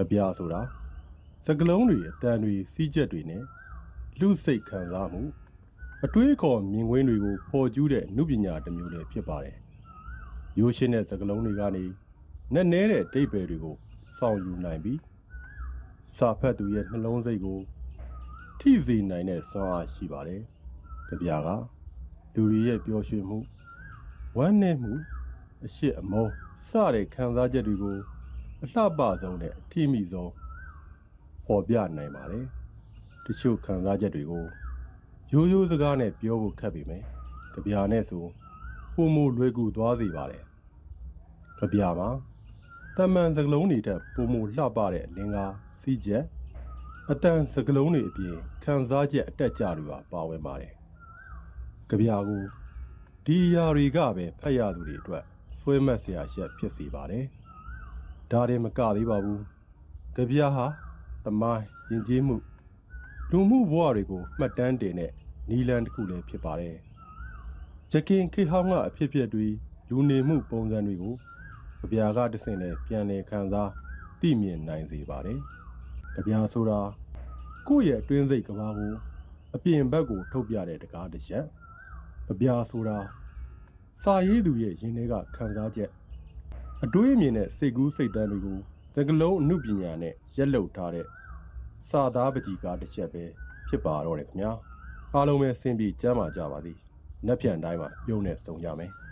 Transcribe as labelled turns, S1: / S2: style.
S1: ကြပြဆိုတာစကလုံးတွေအတန်တွေစီးချက်တွေနဲ့လူစိတ်ခံစားမှုအတွေးခေါ်မြင်ကွင်းတွေကိုပေါ်ကျူးတဲ့နုပညာတစ်မျိုးလည်းဖြစ်ပါတယ်ရိုးရှင်းတဲ့စကလုံးတွေကနေနဲ့နဲတဲ့ဒိတ်ပယ်တွေကိုစောင့်ယူနိုင်ပြီးစာဖတ်သူရဲ့နှလုံးစိတ်ကိုထိစေနိုင်တဲ့စွမ်းအားရှိပါတယ်ကြပြကလူတွေရဲ့ပျော်ရွှင်မှုဝမ်းနည်းမှုအရှိအမုန်းစတဲ့ခံစားချက်တွေကို အလှပဆုံးနဲ့အထိမိဆုံးပေါ်ပြနိုင်ပါတယ်တချို့ခံစားချက်တွေကိုရိုးရိုးစကားနဲ့ပြောဖို့ခက်ပေမယ့်ကြပြနဲ့ဆိုပုံမလွယ်ကူသွားစေပါတယ်ကြပြမှာတမန်စကလုံးတွေထက်ပုံမလှပတဲ့အလင်းကားစီးချက်အတန်စကလုံးတွေအပြင်ခံစားချက်အတက်ကြတွေပါပါဝင်ပါတယ်ကြပြကိုဒီအရာတွေကပဲဖတ်ရသူတွေအတွက်ဆွဲမက်စရာရှက်ဖြစ်စေပါတယ် ဒါတွေမကသေးပါဘူးကြပြဟာသမိုင်းယဉ်ကျေးမှုလူမှုဘဝတွေကိုမှတ်တမ်းတင်တဲ့နီလန်တစ်ခုလည်းဖြစ်ပါတယ်။ဂျကင်ခေဟောင်းကအဖြစ်အပျက်တွေလူနေမှုပုံစံတွေကိုကြပြာကတဆင့်နဲ့ပြန်လည်ခံစားသိမြင်နိုင်စေပါတယ်။ကြပြာဆိုတာကိုယ့်ရဲ့အတွင်းစိတ်ကဘာကိုအပြင်ဘက်ကိုထုတ်ပြတဲ့တကားတစ်ချက်။ကြပြာဆိုတာစာရေးသူရဲ့ရင်ထဲကခံစားချက် အတွေးအမြင်နဲ့စိတ်ကူးစိတ်တမ်းတွေကိုစကလုံးအမှုပညာနဲ့ရက်လုထားတဲ့စာသားပကြီးကားတစ်ချက်ပဲဖြစ်ပါတော့တယ်ခင်ဗျာအားလုံးပဲဆင်ပြေကျမ်းမာကြပါသည်။နက်ဖြန်တိုင်းမှာပြုံးနဲ့ဆုံကြမယ်။